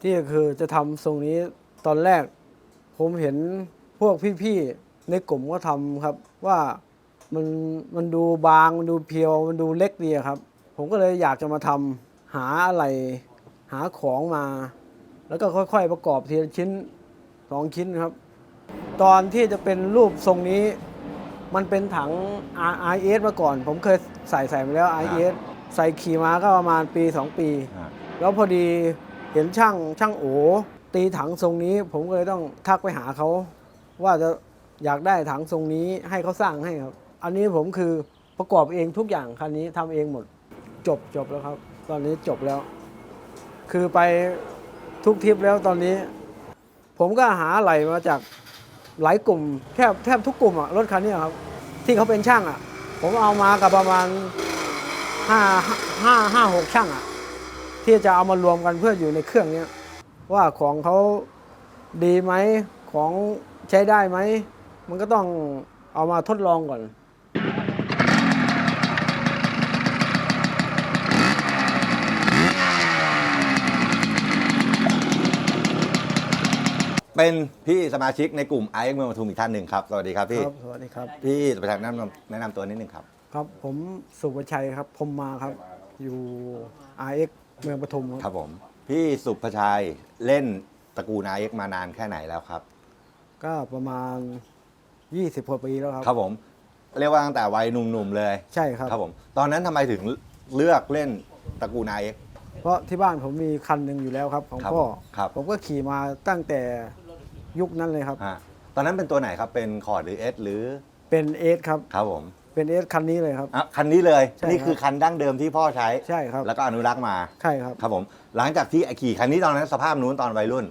ที่คือจะทำทรงนี้ตอนแรก ผมเห็นพวกพี่ๆในกลุ่มก็ทำครับ ว่ามันมันดูบางมันดูเพียวมันดูเล็กดีอะครับ ผมก็เลยอยากจะมาทำหาอะไรหาของมา แล้วก็ค่อยๆประกอบทีละชิ้นสองชิ้นครับ ตอนที่จะเป็นรูปทรงนี้ มันเป็นถัง RIS มาก่อน ผมเคยใส่ใส่มาแล้ว RIS ใส่ขี่มาก็ประมาณปี 2 ปีอ่าแล้วพอดี เห็นช่างช่างโอตีถังทรงนี้ ผมก็เลยต้องทักไปหาเขา ว่าจะอยากได้ถังทรงนี้ให้เขาสร้างให้ครับ อันนี้ผมคือประกอบเองทุกอย่างคันนี้ทำเองหมดจบจบแล้วครับ ตอนนี้จบแล้ว คือไปทุกทริปแล้วตอนนี้ ผมก็หาอะไรมาจากหลายกลุ่มแทบแทบทุกกลุ่มอะรถคันนี้ครับ ที่เขาเป็นช่างอะผมเอามากับประมาณห้าห้าห้าหกช่างอะ ที่จะเอามารวมกันเพื่ออยู่ในเครื่องเนี้ยว่าของเขาดีไหมของใช้ได้ไหม มันก็ต้องเอามาทดลองก่อนเป็นพี่สมาชิกในกลุ่มไอเอ็กเมืองปทุมอีกท่านหนึ่งครับ สวัสดีครับพี่ครับสวัสดีครับ พี่สุประชัยแนะนำแนะนำตัวนิดนึงครับ ครับผมสุภชัยครับพรหมมาครับ อยู่ RX เมืองปทุมคครัรับบผม พี่สุภชัยเล่นตระกูลไอเอ็กมานานแค่ไหนแล้วครับ ก็ประมาณ 20กว่าปีแล้วครับ ครับผม เรียกว่าตั้งแต่วัยหนุ่มๆเลยใช่ครับ ครับผม ตอนนั้นทำไมถึงเลือกเล่นตระกูลไอเอ็ก เพราะที่บ้านผมมีคันหนึ่งอยู่แล้วครับ ของครับพ่อ ครับ ผมก็ขี่มาตั้งแต่ยุคนั้นเลยครับฮะตอนนั้นเป็นตัวไหนครับเป็นคอร์ดหรือเอสหรือเป็นเอสครับ ครับผม เป็นเอสคันนี้เลยครับ อะคันนี้เลย ใช่นี่ครับคือคันดั้งเดิมที่พ่อใช้ ใช่ครับ แล้วก็อนุรักษ์มา ใช่ครับ ครับผม หลังจากที่ขี่คันนี้ตอนนั้นสภาพนู้นตอนวัยรุ่น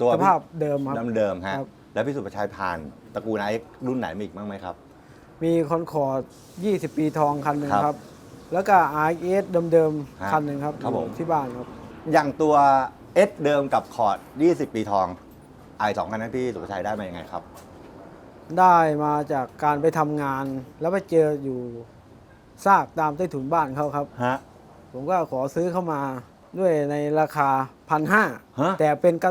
ตัวสภาพเดิมครับเดิมๆฮะ ครับ แล้วพี่สุประชัยผ่านตระกูลไอรุ่นไหนมาอีกบ้างไหมครับ มีคอนคอร์ด20 ปีทองคันหนึ่งครับครับ แล้วก็ RS เดิมฮะๆคันหนึ่งครับครับผม อยู่ที่บ้านครับ อย่างตัว S เดิมกับคอร์ด 20 ปีทองไอสองคันนั้นพี่สุประชัยได้มายังไงครับ ได้มาจากการไปทำงาน แล้วไปเจออยู่ซากตามใต้ถุนบ้านเขาครับ ฮะ ผมก็ขอซื้อเข้ามาด้วยในราคาพันห้าฮะ แต่เป็นกระ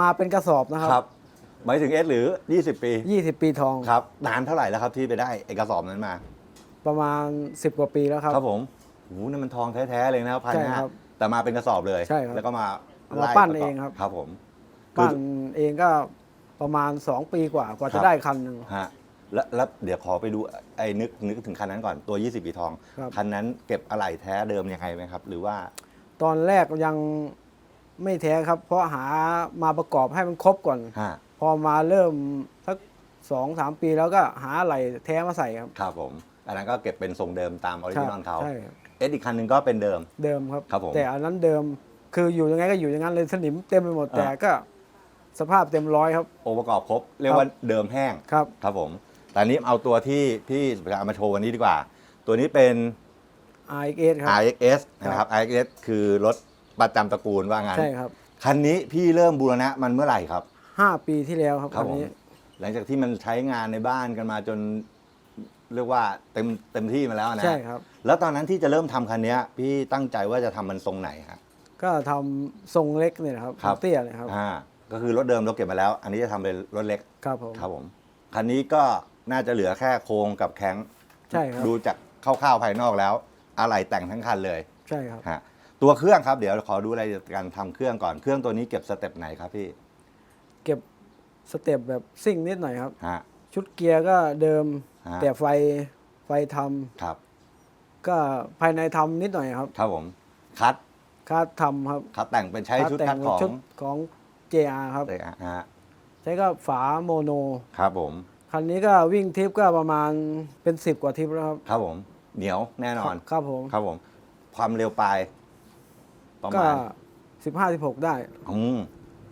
มาเป็นกระสอบนะคครัรับบหมายถึง S หรือ 20 ปี20ปีทองครับ นานเท่าไหร่แล้วครับที่ไปได้เอกสอบนั้นมา ประมาณ 10 กว่าปีแล้วครับ ครับผมโอ้โหนั่นมันทองแท้ ๆ เลยนะครับพันใช่ห้าครับแต่มาเป็นกระสอบเลย ใช่ครับแล้วก็มามาไล่ปั้นประกเองครับ ครับผม ปั้นเองก็ ประมาณ 2 ปีกว่ากว่าครัจะบ ได้คันหนึ่ง ฮะแล้วแล้วเดี๋ยวขอไปดูไอ้นึกนึกถึงคันนั้นก่อนตัว 20 ปีทองครับ คันนั้นเก็บอะไหล่แท้เดิมยังไงไหมครับ หรือว่าตอนแรกยังไม่แท้ครับ เพราะหามาประกอบให้มันครบก่อน ฮะพอมาเริ่มสักสองสามปีแล้วก็หาอะไรแท้มาใส่ครับครับผม อันนั้นก็เก็บเป็นทรงเดิมตามออริจินอลเขาใช่ครับเอสอีกคันหนึ่งก็เป็นเดิม เดิมครับ ครับผมแต่อันนั้นเดิมคืออยู่ยังไงก็อยู่อย่างนั้นเลยสนิมเต็มไปหมดอ่า แต่ก็ สภาพเต็มร้อยครับ องค์ประกอบครบ เรียกว่าเดิมแห้งครับ ครับผมแต่อันนี้เอาตัวที่พี่สุภาเอามาโชว์วันนี้ดีกว่า ตัวนี้เป็น RX ครับ RXS นะครับ RXS คือรถประจำตระกูลว่างั้นใช่ครับ คันนี้พี่เริ่มบูรณะมันเมื่อไหร่ครับห้าปีที่แล้วครับครับอันผมนี้หลังจากที่มันใช้งานในบ้านกันมาจนเรียกว่าเต็มเต็มที่มาแล้วนะใช่ครับ แล้วตอนนั้นที่จะเริ่มทำคันเนี้ยพี่ตั้งใจว่าจะทำมันทรงไหนครับก็ทำทรงเล็กเนี่ยนะครับครับเตี้ยเลยครับอ่า ก็คือรถเดิมเราเก็บมาแล้ว อันนี้จะทำเป็นรถเล็กครับผม ครับผมคันนี้ก็น่าจะเหลือแค่โครงกับแข้งใช่ครับ ดูจากคร่าวๆภายนอกแล้วอะไรแต่งทั้งคันเลยใช่ครับ ฮะตัวเครื่องครับเดี๋ยวขอดูรายละเอียดการทำเครื่องก่อนเครื่องตัวนี้เก็บสเต็ปไหนครับพี่เก็บสเต็ปแบบซิ่งนิดหน่อยครับ ฮะ ชุดเกียร์ก็เดิม ฮะ แต่ไฟไฟทำครับก็ภายในทำนิดหน่อยครับครับผมคัดคาดทำครับคัดแต่งเป็นใช้ชุดแต่คัดของชุดของ JR ครับ เลยฮะใช้ก็ฝาโมโน ครับผม คันนี้ก็วิ่งทริปก็ประมาณเป็นสิบกว่าทริปแล้วครับครับผม เหนียวแน่นอน ครับผม ครับผม ความเร็วปลายประก็มาณสิบห้าสิบหกได้ อืม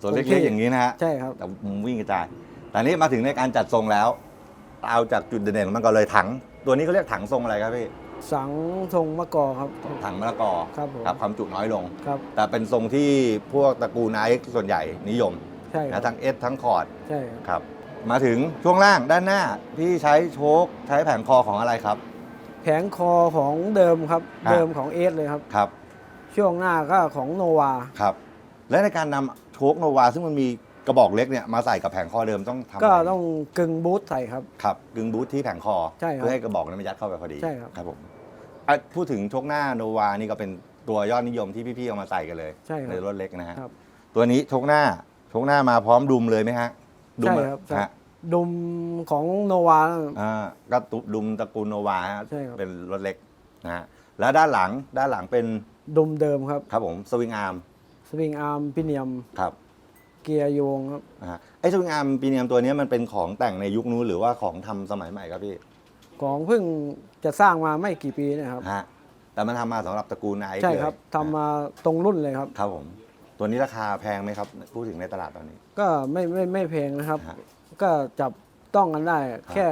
ตัวโอเล็เคกๆอย่างนี้นะฮะ ใช่ครับ แต่มุมวิ่งกระจาย แต่นี้มาถึงในการจัดทรงแล้ว เอาจากจุดเด่นๆของมันก็เลยถัง ตัวนี้เขาเรียกถังทรงอะไรครับพี่ สังทรงมะกอครับ ถังมะละกอครับผมกับความจุน้อยลง ครับ แต่เป็นทรงที่พวกตระกูลไอซ์ส่วนใหญ่นิยมใช่ครันะบทั้งเอสทั้งคอร์ดใช่ครับครับ มาถึงช่วงล่างด้านหน้าที่ใช้โชคใช้แผงคอของอะไรครับ แผงคอของเดิมครับครับเดิมของเอสเลยครับ ครับช่วงหน้าก็ของโนวา ครับ และในการนำโชคโนวาซึ่งมันมีกระบอกเล็กเนี่ยมาใส่กับแผงคอเดิมต้องทำะไรก็ต้องกึ่งบูทใส่ครับ ครับกึ่งบูทที่แผงคอ ใช่ครับเพื่อให้กระบอกนั้นมันยัดเข้าไปพอดีใช่ครับ ครับผม อะพูดถึงโชคหน้าโนวานี่ก็เป็นตัวยอดนิยมที่พี่ๆเอามาใส่กันเลยใช่ครับในรถเล็กนะฮะครับ ตัวนี้โชคหน้าโชคหน้ามาพร้อมดุมเลยไหมฮะดุมใช่อะครับใช่ ฮะดุมของโนวา อ่าก็ตุดุมตระกูลโนวาฮะใช่ครับ เป็นรถเล็กนะฮะแล้วด้านหลังด้านหลังเป็นดุมเดิมครับ ครับผมสวิงอาร์มสวิงอาร์มพิเนียมครับเกียร์โยงครับ นะฮะไอ้สวิงอาร์มปีเนียมตัวนี้มันเป็นของแต่งในยุคนู้นหรือว่าของทำสมัยใหม่ครับพี่ ของเพิ่งจะสร้างมาไม่กี่ปีเนะครับ ฮะแต่มันทำมาสำหรับตระกูลไอซ์ใช่เลยครับทำมาตรงรุ่นเลยครับ ครับผม ตัวนี้ราคาแพงไหมครับ พูดถึงในตลาดตอนนี้ ก็ไม่ไม่ไม่แพงนะครับ ฮะ ก็จับต้องกันได้แค่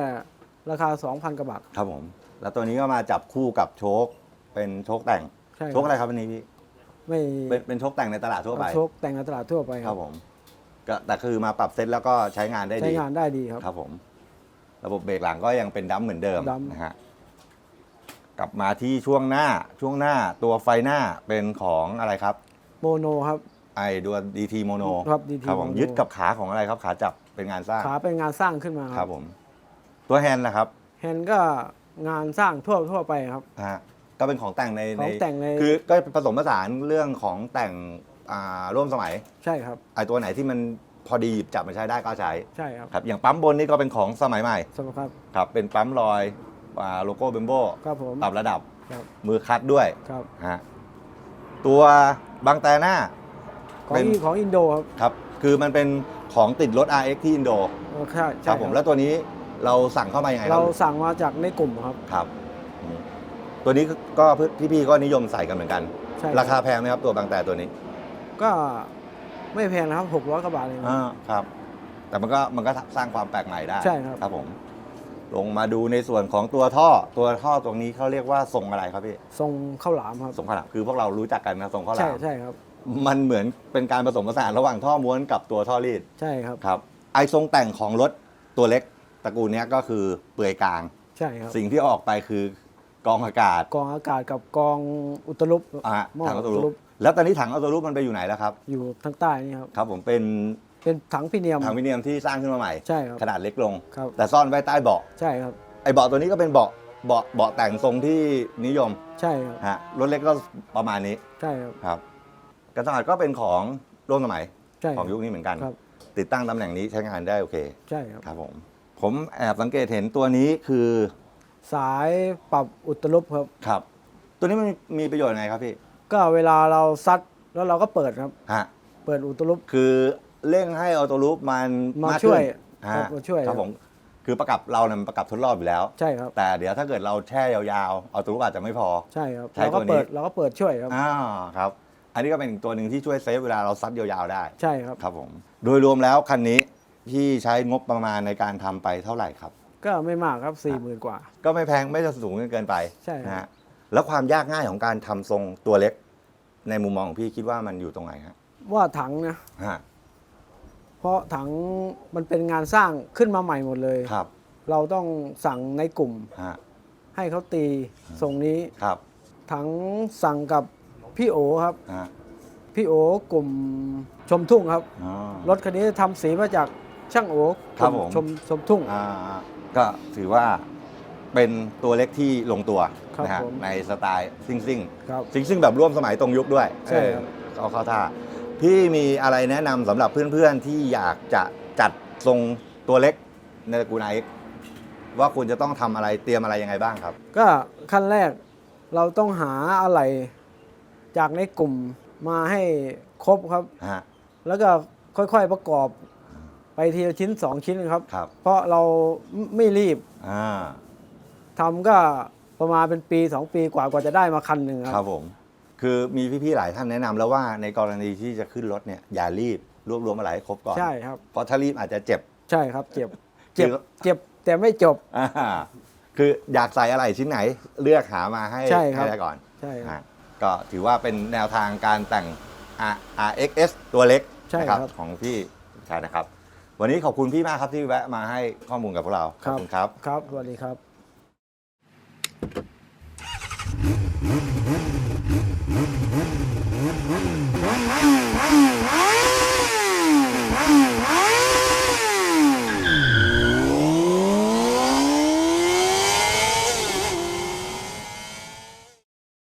ราคา 2,000กว่าบาท ครับผม แล้วตัวนี้ก็มาจับคู่กับโชค เป็นโชคแต่ง ใช่คโชคอะไรครับอันนี้พี่ ไม่เป็นเป็นโชคแต่งในตลาดทั่วไป โชคแต่งในตลาดทั่วไปคครัรับบผมก็แต่คือมาปรับเซตแล้วก็ใช้งานได้ใช้ดี งานได้ดีครับ ครับผม ระบบเบรกหลังก็ยังเป็นดัมเหมือนเดิมดัม นะฮะกลับมาที่ช่วงหน้าช่วงหน้าตัวไฟหน้าเป็นของอะไรครับ โมโนครับ ไอดัวดีทีโมโนครับ DT ครับผม Mono ยึดกับขาของอะไรครับขาจับเป็นงานสร้างขาเป็นงานสร้างขึ้นมาคครัรับบผม ตัวแฮนด์นะครับแฮนด์ก็งานสร้างทั่วทั่วไปครับนะฮะก็เป็นของแต่งในของแต่งใน คือก็ผสมผสานเรื่องของแต่งอ่าร่วมสมัยใช่ครับ ไอตัวไหนที่มัน พอดีหยิบจับมาใช้ได้ก็ใช้ใช่ครับ ครับอย่างปั๊มบนนี่ก็เป็นของสมัยใหม่สำหรับครับครับเป็นปั๊มลอยอ่าโลโก้เบมโบครับผม ปรับระดับครับ มือคัดด้วยครับ ฮะตัวบางแต่หน้า ของเป็นอีของอินโดครับครับคือมันเป็นของติดรถ RX ที่อินโดเออใช่คใช่รับผมแล้วตัวนี้เราสั่งเข้ามายังไงคเรารับสั่งมาจากในกลุ่มครับครับอืมตัวนี้ก็พี่ๆก็นิยมใส่กันเหมือนกัน ใช่ราคาแพงไหมครับตัวบางแต่ตัวนี้ ก็ ไม่แพงนะครับหกร้อยกว่าบาทเองครับอ่าครับ แต่มันก็มันก็สร้างความแปลกใหม่ได้ใช่ครับ ครับผม ลงมาดูในส่วนของตัวท่อตัวท่อตรงนี้เขาเรียกว่าทรงอะไรครับพี่ทรงข้าวหลามครับทรงข้าวหลามคือพวกเรารู้จักกันนะทรงข้าวหใช่ลามใช่ครับ มันเหมือนเป็นการผสมผสานระหว่างท่อม้วนกับตัวท่อรีดใช่ครับ ครับ ไอทรงแต่งของรถตัวเล็กตระกูลเนี้ยก็คือเปลือยกลาง ใช่ครับ สิ่งที่ออกไปคือกองอากาศกองอากาศกับกองอุตลุปอะหม้อถังอัตอุโนตรุลุปป แล้วตอนนี้ถังอัตโนรุปมันไปอยู่ไหนแล้วครับ อยู่ทางใต้นี่ครับครับ ผมเป็นเป็นถังพิเนียมถังวิเนียมที่สร้างขึ้นมาใหม่ ใช่ครับ ขนาดเล็กลง ครับ แต่ซ่อนไว้ใต้เบาะใช่ครับ ไอเบาะตัวนี้ก็เป็นเบาะเบาะเบาะแต่งทรงที่นิยมใช่ครับ ฮะรถเล็กก็ประมาณนี้ใช่ครับ ครับกระสอัดก็เป็นของร่วมสมัยใช่ของยุคนี้เหมือนกัน ครับ ติดตั้งตำแหน่งนี้ใช้งานได้โอเค ใช่ครับ ครับผม ผมแอบสังเกตเห็นตัวนี้คือสายปรับอุตลุปครับ ครับ ตัวนี้มันมีมีประโยชน์ยังไงครับพี่ ก็เวลาเราซัดแล้วเราก็เปิดครับ ฮะเปิดอุตลุปคือเร่งให้ออโต้ลูปมันมาากช่วยขึ้นครับฮะมาช่วยครับผมคือประกับเราเนี่ยมันประกับทดรอบอยู่แล้ว ใช่ครับ แต่เดี๋ยวถ้าเกิดเราแช่ยาวๆออโต้ลูปอาจจะไม่พอ ใช่ครับใช้เราก็ตัวนี้ เปิดเราก็เปิดช่วยครับ อ่าครับ อันนี้ก็เป็นอีกตัวหนึ่งที่ช่วยเซฟเวลาเราซัดยาวๆได้ ใช่ครับ ครับผม โดยรวมแล้วคันนี้พี่ใช้งบประมาณในการทำไปเท่าไหร่ครับ ก็ไม่มากครับสี่หมื่นกว่า ก็ไม่แพงไม่จะสูงจนเกินไปใช่ครับ นะฮะ แล้วความยากง่ายของการทำทรงตัวเล็ก ในมุมมองของพี่คิดว่ามันอยู่ตรงไหนฮะว่าถังนะ ฮะเพราะถังมันเป็นงานสร้างขึ้นมาใหม่หมดเลย ครับเราต้องสั่งในกลุ่ม ฮะให้เขาตีทรงนี้ ครับถังสั่งกับพี่โอครับ ฮะพี่โอกลุ่มชมทุ่งครับ อ๋อ รถคันนี้ทำสีมาจากช่างโอกครับลุ่ผม ชมชมทุ่ง อ่าก็ถือว่าเป็นตัวเล็กที่ลงตัว ครับนะฮะผมในสไตล์ซิ่งซิ่งครับซิ่งซิ่งแบบร่วมสมัยตรงยุคด้วยใช่ครับ เออเอาเข้าท่าพี่มีอะไรแนะนำสำหรับเพื่อนๆที่อยากจะจัดทรงตัวเล็กในตระกูลไอว่าคุณจะต้องทำอะไรเตรียมอะไรยังไงบ้างครับ ก็ขั้นแรกเราต้องหาอะไรจากในกลุ่มมาให้ครบครับ ฮะ แล้วก็ค่อยๆประกอบไปทีละชิ้นสองชิ้นครับ ครับ เพราะเราไม่รีบอ่าทำก็ ประมาณเป็นปีสองปีกว่ากว่าจะได้มาคันหนึ่งคครัรับบผม คือมีพี่ๆหลายท่านแนะนำแล้วว่าในกรณีที่จะขึ้นรถเนี่ยอย่ารีบรวบรวมอะไรให้ครบก่อนใช่ครับ เพราะถ้ารีบอาจจะเจ็บ ใช่ครับ เจ็บเจ็บคือ เจ็บแต่ไม่จบ อ่าคืออยากใส่อะไรชิ้นไหนเลือกหามาให้ใช่ครับได้ก่อนใช่ครับ อะก็ถือว่าเป็นแนวทางการแต่ง R- RXS ตัวเล็กใช่นะครับ ของพี่ชายนะครับ วันนี้ขอบคุณพี่มากครับที่แวะมาให้ข้อมูลกับพวกเราขอบคุณครับ ครับสวัสดีครับ Mm-hmm.